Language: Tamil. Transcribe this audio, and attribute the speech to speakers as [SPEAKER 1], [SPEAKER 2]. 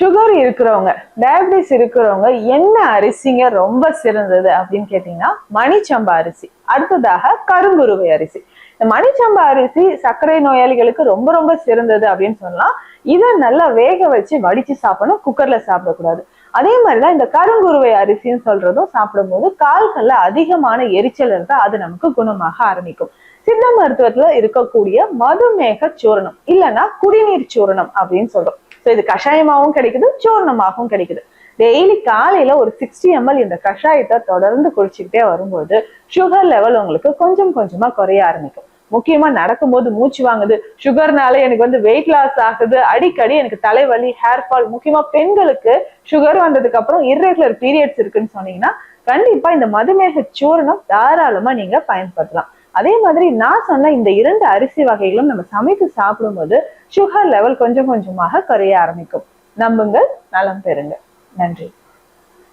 [SPEAKER 1] சுகர் இருக்கிறவங்க டயபிட்டிஸ் இருக்கிறவங்க என்ன அரிசிங்க ரொம்ப சிறந்தது அப்படின்னு கேட்டீங்கன்னா மணிச்சம்பா அரிசி. அடுத்ததாக கருங்குருவை அரிசி. இந்த மணிச்சம்பா அரிசி சர்க்கரை நோயாளிகளுக்கு ரொம்ப ரொம்ப சிறந்தது அப்படின்னு சொல்லலாம். இதை நல்லா வேக வச்சு வடிச்சு சாப்பிடணும் குக்கர்ல சாப்பிடக்கூடாது. அதே மாதிரிதான் இந்த கருங்குருவை அரிசின்னு சொல்றதும் சாப்பிடும்போது கால்கள்ல அதிகமான எரிச்சல் இருந்தா அது நமக்கு குணமாக ஆரம்பிக்கும். சித்த மருத்துவத்துல இருக்கக்கூடிய மதுமேக சூரணம் இல்லைன்னா குடிநீர் சூரணம் அப்படின்னு சொல்றோம். ஸோ இது கஷாயமாகவும் கிடைக்குது சூரணமாகவும் கிடைக்குது. டெய்லி காலையில ஒரு சிக்ஸ்டி எம்எல் இந்த கஷாயத்தை தொடர்ந்து குடிச்சுக்கிட்டே வரும்போது சுகர் லெவல் உங்களுக்கு கொஞ்சம் கொஞ்சமா குறைய ஆரம்பிக்கும். முக்கியமா நடக்கும்போது மூச்சு வாங்குது. சுகர்னால எனக்கு வந்து வெயிட் லாஸ் ஆகுது. அடிக்கடி எனக்கு தலைவலி ஹேர் ஃபால் முக்கியமா பெண்களுக்கு சுகர் வந்ததுக்கு அப்புறம் இர்ரெகுலர் பீரியட்ஸ் இருக்குன்னு சொன்னீங்கன்னா கண்டிப்பா இந்த மதுமேக சூரணம் தாராளமா நீங்க பயன்படுத்தலாம். அதே மாதிரி நான் சொன்ன இந்த இரண்டு அரிசி வகைகளும் நம்ம சமைத்து சாப்பிடும்போது சுகர் லெவல் கொஞ்சம் கொஞ்சமாக குறைய ஆரம்பிக்கும். நம்புங்கள் நலம் பெறுங்க நன்றி.